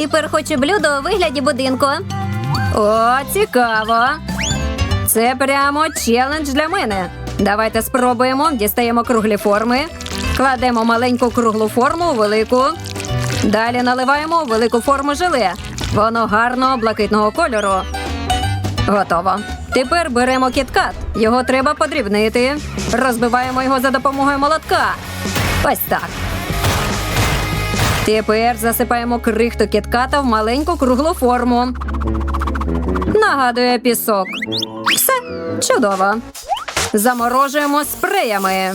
Тепер хочу блюдо у вигляді будинку. О, цікаво. Це прямо челендж для мене. Давайте спробуємо. Дістаємо круглі форми, кладемо маленьку круглу форму у велику. Далі наливаємо у велику форму желе. Воно гарного блакитного кольору. Готово. Тепер беремо кіткат. Його треба подрібнити. Розбиваємо його за допомогою молотка. Ось так. Тепер засипаємо крихту кітката в маленьку круглу форму. Нагадує пісок. Все чудово. Заморожуємо спреями.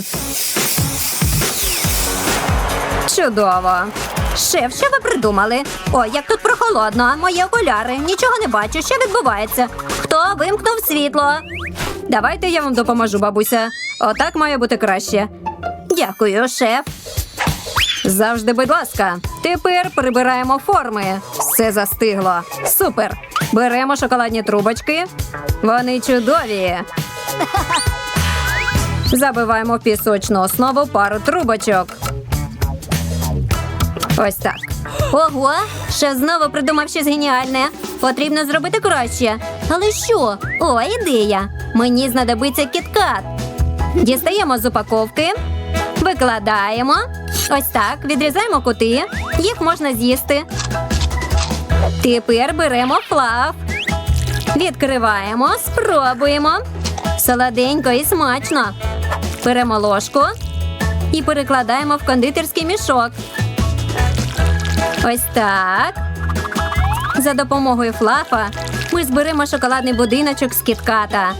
Чудово. Шеф, що ви придумали? Ой, як тут прохолодно. Мої окуляри. Нічого не бачу. Що відбувається? Хто вимкнув світло? Давайте я вам допоможу, бабуся. Отак має бути краще. Дякую, шеф. Завжди, будь ласка. Тепер прибираємо форми. Все застигло. Супер. Беремо шоколадні трубочки. Вони чудові. Забиваємо в пісочну основу пару трубочок. Ось так. Ого, шеф знову придумав щось геніальне. Потрібно зробити краще. Але що? О, ідея. Мені знадобиться кіткат. Дістаємо з упаковки, викладаємо. Ось так, відрізаємо кути. Їх можна з'їсти. Тепер беремо флаф. Відкриваємо, спробуємо. Солоденько і смачно. Беремо ложку і перекладаємо в кондитерський мішок. Ось так. За допомогою флафа ми зберемо шоколадний будиночок з кітката.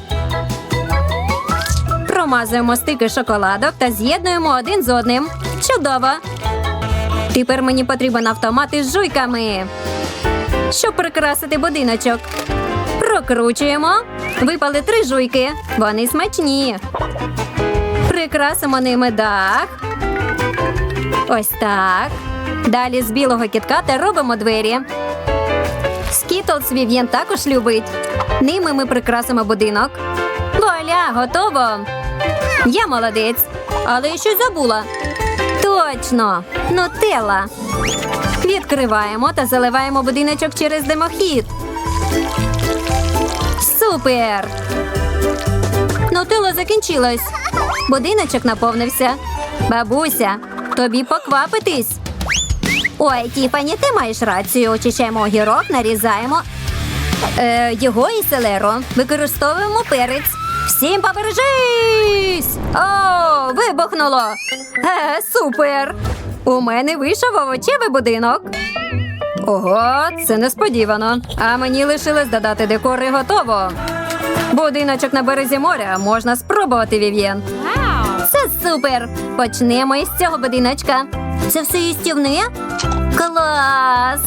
Промазуємо стики шоколадок та з'єднуємо один з одним. Чудово! Тепер мені потрібен автомат із жуйками. Щоб прикрасити будиночок. Прокручуємо. Випали три жуйки. Вони смачні. Прикрасимо ними дах. Ось так. Далі з білого кітката робимо двері. Скітлс Вів'єн також любить. Ними ми прикрасимо будинок. Вуаля, готово. Я молодець. Але я щось забула. Точно, нутелла. Відкриваємо та заливаємо будиночок через димохід. Супер! Нутелла закінчилась. Будиночок наповнився. Бабуся, тобі поквапитись. Ой, Тіфані, ти маєш рацію. Очищаємо огірок, нарізаємо е, його і селеру. Використовуємо перець. Всім побережись! О, вибухнуло! Е, супер! У мене вийшов овочевий будинок. Ого, це несподівано. А мені лишилось додати декор і готово. Будиночок на березі моря можна спробувати, Вів'єн. Це супер! Почнемо із цього будиночка. Це все їстівне? Клас!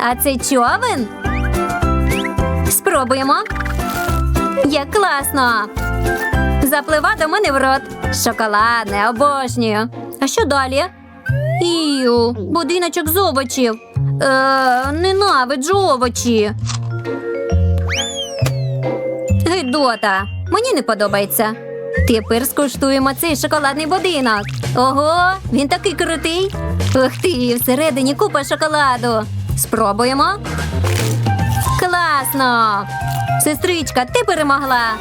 А це човен? Спробуємо. Як класно! Заплива до мене в рот. Шоколадне, обожнюю. А що далі? Ію, будиночок з овочів. Е, ненавиджу овочі. Гидота, мені не подобається. Тепер скуштуємо цей шоколадний будинок. Ого, він такий крутий. Ух ти, всередині купа шоколаду. Спробуємо. Класно! Сестричка, ти перемогла.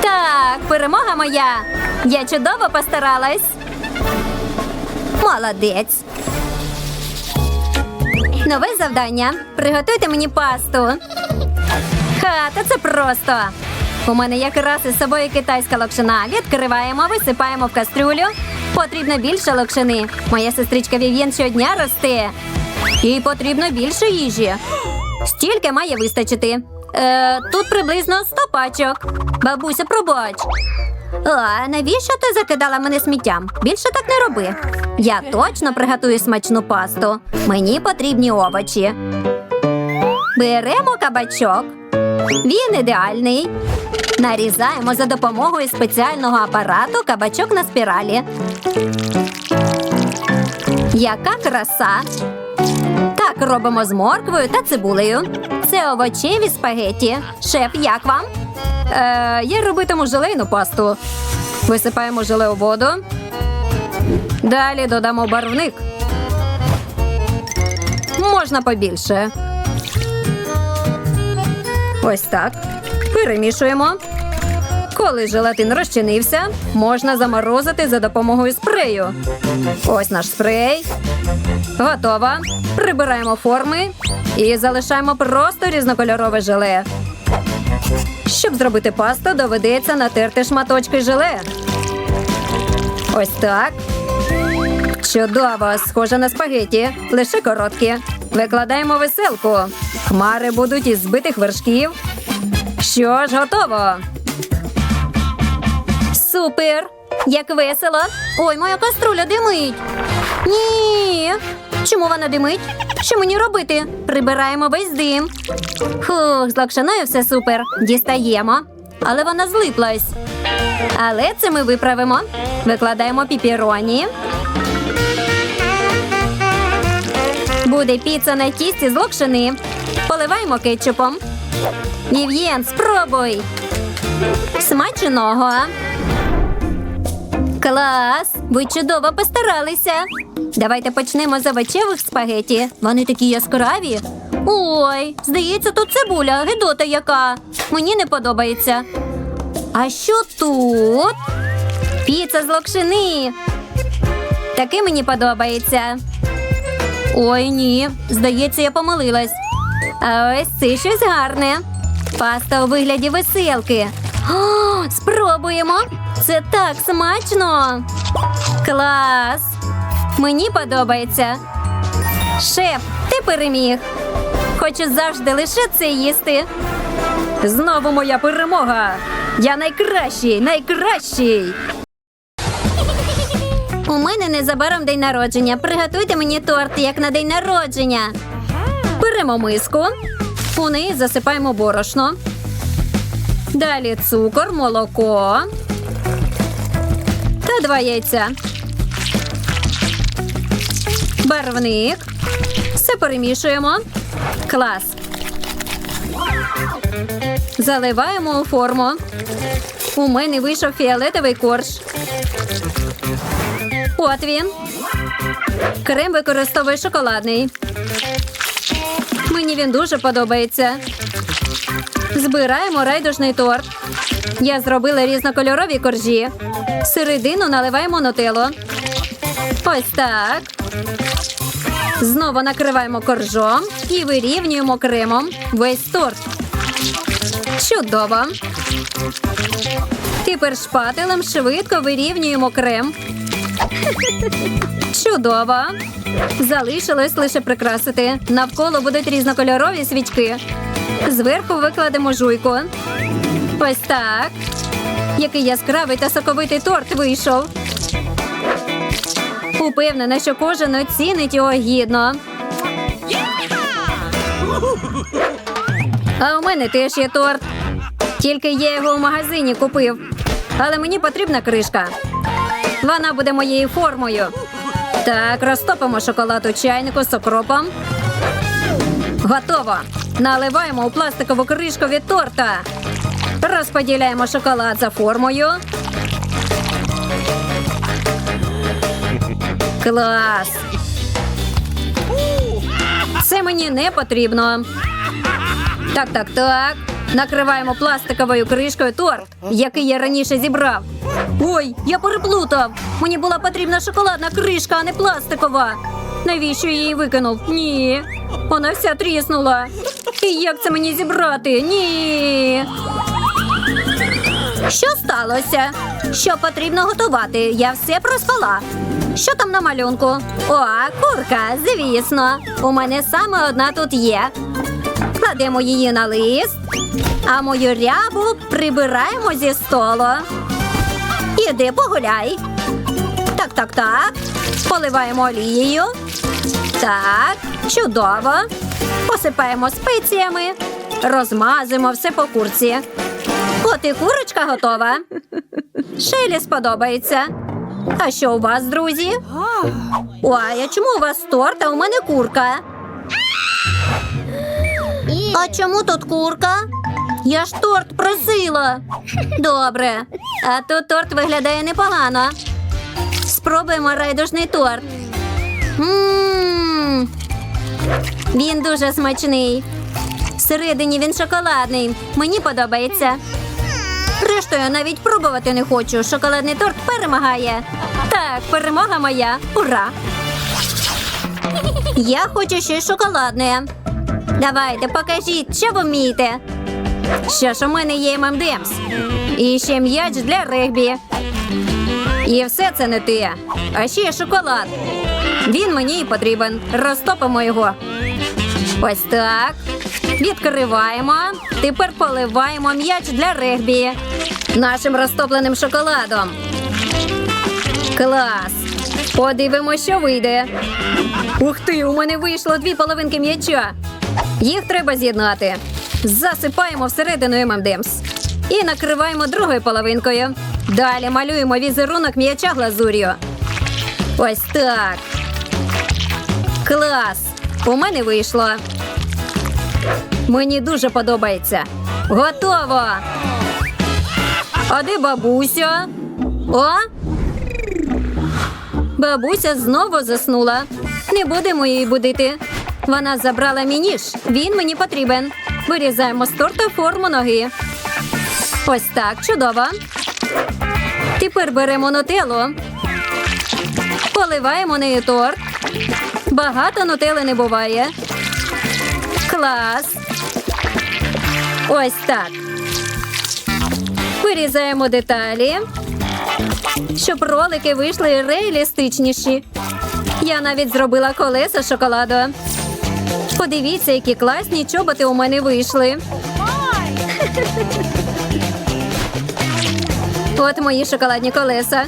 Так, перемога моя. Я чудово постаралась. Молодець. Нове завдання. Приготуйте мені пасту. Ха, та це просто. У мене якраз із собою китайська локшина. Відкриваємо, висипаємо в кастрюлю. Потрібно більше локшини. Моя сестричка Вів'єн щодня росте. Їй потрібно більше їжі. Стільки має вистачити. Е, тут приблизно 100 пачок. Бабуся, пробач. А навіщо ти закидала мене сміттям? Більше так не роби. Я точно приготую смачну пасту. Мені потрібні овочі. Беремо кабачок. Він ідеальний. Нарізаємо за допомогою спеціального апарату кабачок на спіралі. Яка краса! Робимо з морквою та цибулею. Це овочеві спагеті. Шеф, як вам? Е, я робитиму желейну пасту. Висипаємо желе у воду. Далі додамо барвник. Можна побільше. Ось так. Перемішуємо. Коли желатин розчинився, можна заморозити за допомогою спрею. Ось наш спрей. Готово. Прибираємо форми і залишаємо просто різнокольорове желе. Щоб зробити пасту, доведеться натерти шматочки желе. Ось так. Чудово, схоже на спагеті, лише короткі. Викладаємо веселку. Хмари будуть із збитих вершків. Що ж, готово. Супер! Як весело! Ой, моя каструля димить. Ні. Чому вона димить? Що мені робити? Прибираємо весь дим. Фух, з локшиною все супер. Дістаємо. Але вона злиплась. Але це ми виправимо. Викладаємо піпіроні. Буде піца на тісті з локшини. Поливаємо кетчупом. Вів'єн, спробуй. Смачного. Клас! Ви чудово постаралися. Давайте почнемо з овочевих спагеті. Вони такі яскраві. Ой, здається, тут цибуля, гидота яка. Мені не подобається. А що тут? Піца з локшини. Таке мені подобається. Ой, ні. Здається, я помилилась. А ось це щось гарне. Паста у вигляді веселки. О, спробуємо. Це так смачно. Клас. Мені подобається. Шеф, ти переміг. Хочу завжди лише це їсти. Знову моя перемога. Я найкращий, найкращий. У мене незабаром день народження. Приготуйте мені торт, як на день народження. Беремо миску, у неї засипаємо борошно. Далі цукор, молоко та два яйця. Барвник. Все перемішуємо. Клас. Заливаємо у форму. У мене вийшов фіолетовий корж. От він. Крем використовую шоколадний. Мені він дуже подобається. Збираємо райдужний торт. Я зробила різнокольорові коржі. Середину наливаємо нутеллу. Ось так. Знову накриваємо коржом і вирівнюємо кремом весь торт. Чудово. Тепер шпателем швидко вирівнюємо крем. Чудово. Залишилось лише прикрасити. Навколо будуть різнокольорові свічки. Зверху викладемо жуйку. Ось так. Який яскравий та соковитий торт вийшов. Упевнена, що кожен оцінить його гідно. А у мене теж є торт. Тільки я його в магазині купив. Але мені потрібна кришка. Вона буде моєю формою. Так, розтопимо шоколад у чайнику з окропом. Готово. Наливаємо у пластикову кришку від торта. Розподіляємо шоколад за формою. Клас. Це мені не потрібно. Так, так, так. Накриваємо пластиковою кришкою торт, який я раніше зібрав. Ой, я переплутав. Мені була потрібна шоколадна кришка, а не пластикова. Навіщо я її викинув? Ні. Вона вся тріснула. І як це мені зібрати? Ні. Що сталося? Що потрібно готувати? Я все проспала. Що там на малюнку? О, курка, звісно. У мене саме одна тут є. Кладемо її на лист, а мою рябу прибираємо зі столу. Іди погуляй. Так, так, так. Поливаємо олією. Так, чудово. Посипаємо спеціями, розмазуємо все по курці. От і курочка готова. Шелі сподобається. А що у вас, друзі? Ой, а чому у вас торт, а у мене курка? А чому тут курка? Я ж торт просила. Добре. А тут торт виглядає непогано. Спробуємо райдужний торт. Мм. Він дуже смачний. Всередині він шоколадний. Мені подобається. Решту я навіть пробувати не хочу. Шоколадний торт перемагає. Так, перемога моя. Ура! Я хочу щось шоколадне. Давайте, покажіть, що ви вмієте. Що ж, у мене є ММДМС. І ще м'яч для регбі. І все це не те. А ще шоколад. Він мені і потрібен. Розтопимо його. Ось так. Відкриваємо. Тепер поливаємо м'яч для регбі. Нашим розтопленим шоколадом. Клас! Подивимося, що вийде. Ух ти, у мене вийшло дві половинки м'яча. Їх треба з'єднати. Засипаємо всередину ММДМС. І накриваємо другою половинкою. Далі малюємо візерунок м'яча глазур'ю. Ось так. Клас! У мене вийшло. Мені дуже подобається. Готово. А де бабуся? О? Бабуся знову заснула. Не будемо її будити. Вона забрала мій ніж. Він мені потрібен. Вирізаємо з торта форму ноги. Ось так, чудово. Тепер беремо нутеллу. Поливаємо нею торт. Багато нутели не буває. Клас. Ось так. Вирізаємо деталі, щоб ролики вийшли реалістичніші. Я навіть зробила колеса шоколаду. Подивіться, які класні чоботи у мене вийшли. От мої шоколадні колеса.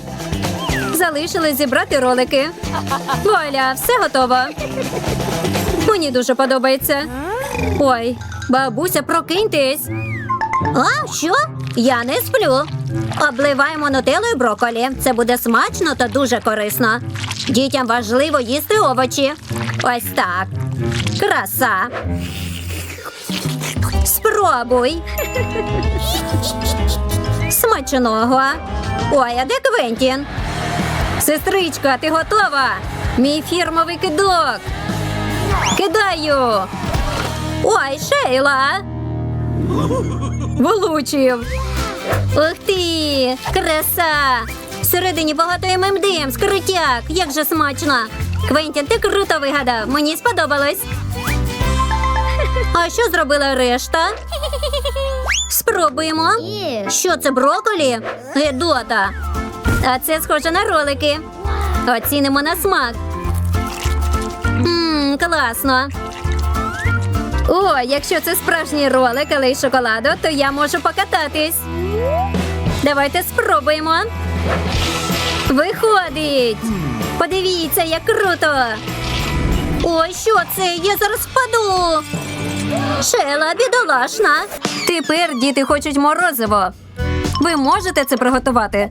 Залишилось зібрати ролики. Вуаля, все готово. Мені дуже подобається. Ой, бабуся, прокиньтесь. А, що? Я не сплю. Обливаємо нутеллою брокколі. Це буде смачно та дуже корисно. Дітям важливо їсти овочі. Ось так. Краса. Спробуй. Смачного. Ой, а де Квентін? Сестричка, ти готова? Мій фірмовий кидок. Кидаю. Ой, Шейла. Влучив. Ух ти! Краса! Всередині багато ММДМ, скритяк. Як же смачно! Квентін, ти круто вигадав. Мені сподобалось. А що зробила решта? Спробуємо. Що це броколі? Гедота. А це схоже на ролики. Оцінимо на смак. Ммм, класно. О, якщо це справжній ролик, але й шоколаду, то я можу покататись. Давайте спробуємо. Виходить. Подивіться, як круто. Ой, що це? Я зараз впаду. Шела бідолашна. Тепер діти хочуть морозиво. Ви можете це приготувати?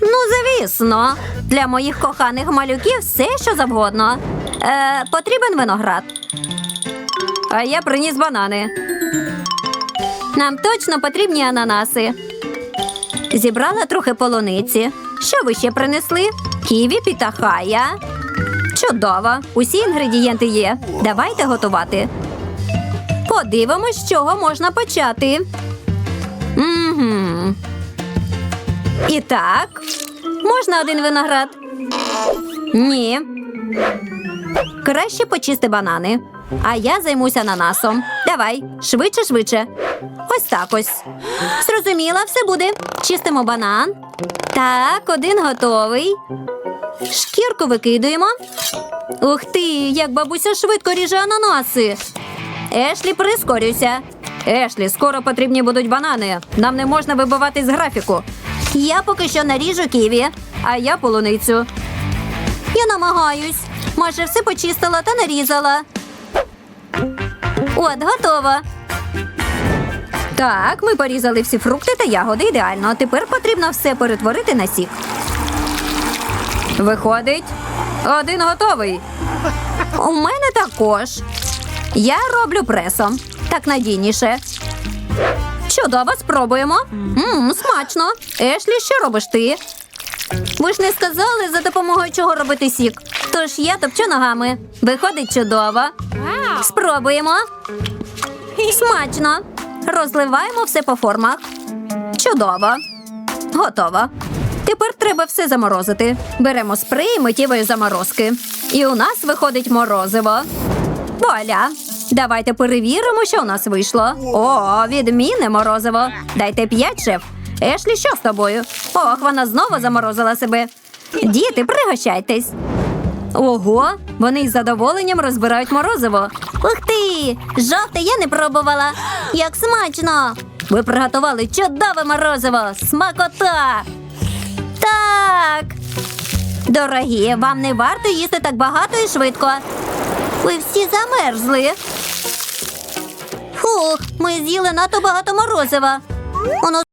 Ну, звісно, для моїх коханих малюків все, що завгодно. Е, потрібен виноград. А я приніс банани. Нам точно потрібні ананаси. Зібрала трохи полуниці. Що ви ще принесли? Ківі пітахая. Чудово! Усі інгредієнти є. Давайте готувати. Подивимось, з чого можна почати. Угу. І так, можна один виноград? Ні. Краще почисти банани. А я займуся ананасом. Давай, швидше, швидше. Ось так ось. Зрозуміла, все буде. Чистимо банан. Так, один готовий. Шкірку викидуємо. Ух ти, як бабуся швидко ріже ананаси. Ешлі, прискорюйся. Ешлі, скоро потрібні будуть банани. Нам не можна вибивати з графіку. Я поки що наріжу ківі, а я полуницю. Я намагаюсь. Майже все почистила та нарізала. От, готово. Так, ми порізали всі фрукти та ягоди ідеально. Тепер потрібно все перетворити на сік. Виходить, один готовий. У мене також. Я роблю пресом. Так надійніше. Чудово, спробуємо. Мм, смачно. Ешлі, що робиш ти? Ви ж не сказали, за допомогою чого робити сік. Тож я топчу ногами. Виходить чудово. Спробуємо. Смачно. Розливаємо все по формах. Чудово. Готово. Тепер треба все заморозити. Беремо спрей миттєвої заморозки. І у нас виходить морозиво. Вуаля! Давайте перевіримо, що у нас вийшло. О, відмінне морозиво. Дайте п'ять, шеф. Ешлі, що з тобою? Ох, вона знову заморозила себе. Діти, пригощайтесь. Ого, вони із задоволенням розбирають морозиво. Ух ти! Жовте я не пробувала. Як смачно! Ви приготували чудове морозиво! Смакота! Так. Дорогі, вам не варто їсти так багато і швидко. Ви всі замерзли. Фух, ми з'їли надто багато морозива. Воно